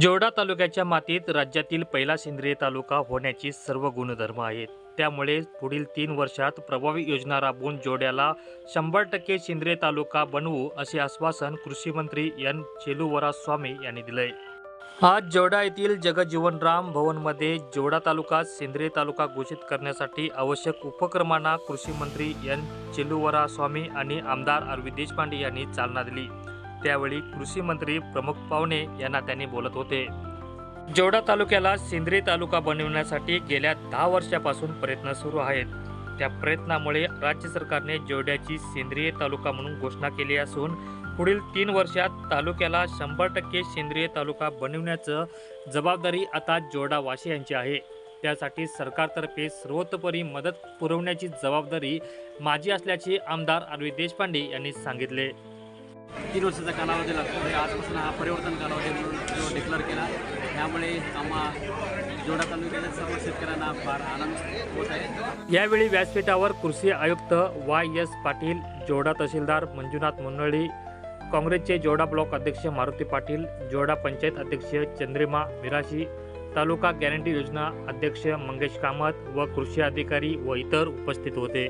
जोडा तालुक्याच्या मातीत राज्यातील पहिला सेंद्रिय तालुका होण्याची सर्व गुणधर्म आहेत. त्यामुळे पुढील तीन वर्षात प्रभावी योजना राबवून जोड्याला शंभर टक्के सेंद्रिय तालुका बनवू असे आश्वासन कृषीमंत्री एन. स्वामी यांनी दिले आज जोडा येथील जगजीवनराम भवनमध्ये जोडा तालुका सेंद्रिय तालुका घोषित करण्यासाठी आवश्यक उपक्रमांना कृषीमंत्री एन. स्वामी आणि आमदार अरविंद देशपांडे यांनी चालना दिली. त्यावेळी कृषी मंत्री प्रमुख पावणे यांना त्यांनी बोलत होते. जोडा तालुक्याला सेंद्रिय तालुका बनवण्यासाठी गेल्या दहा वर्षापासून प्रयत्न सुरू आहेत. त्या प्रयत्नामुळे राज्य सरकारने जोड्याची सेंद्रिय तालुका म्हणून घोषणा केली असून पुढील तीन वर्षात तालुक्याला शंभर टक्के सेंद्रिय तालुका बनवण्याचं जबाबदारी आता जोडा वाशी यांची आहे. त्यासाठी सरकारतर्फे सर्वतोपरी मदत पुरवण्याची जबाबदारी माझी असल्याचे आमदार अरविंद देशपांडे यांनी सांगितले. तीन वर्षाचा कालावधी लागतो. आणि आजपासून हा परिवर्तन कालावधी म्हणून डिक्लेअर केला त्यामुळे आम्हा जोडा तालुक्याच्या सर्व शेतकऱ्यांना फार आनंद होत आहे. यावेळी व्यासपीठावर कृषी आयुक्त वाय एस पाटील जोडा तहसीलदार मंजुनाथ मुन्नळी काँग्रेसचे जोडा ब्लॉक अध्यक्ष मारुती पाटील जोडा पंचायत अध्यक्ष चंद्रिमा मिराशी तालुका गॅरंटी योजना अध्यक्ष मंगेश कामत व कृषी अधिकारी व इतर उपस्थित होते.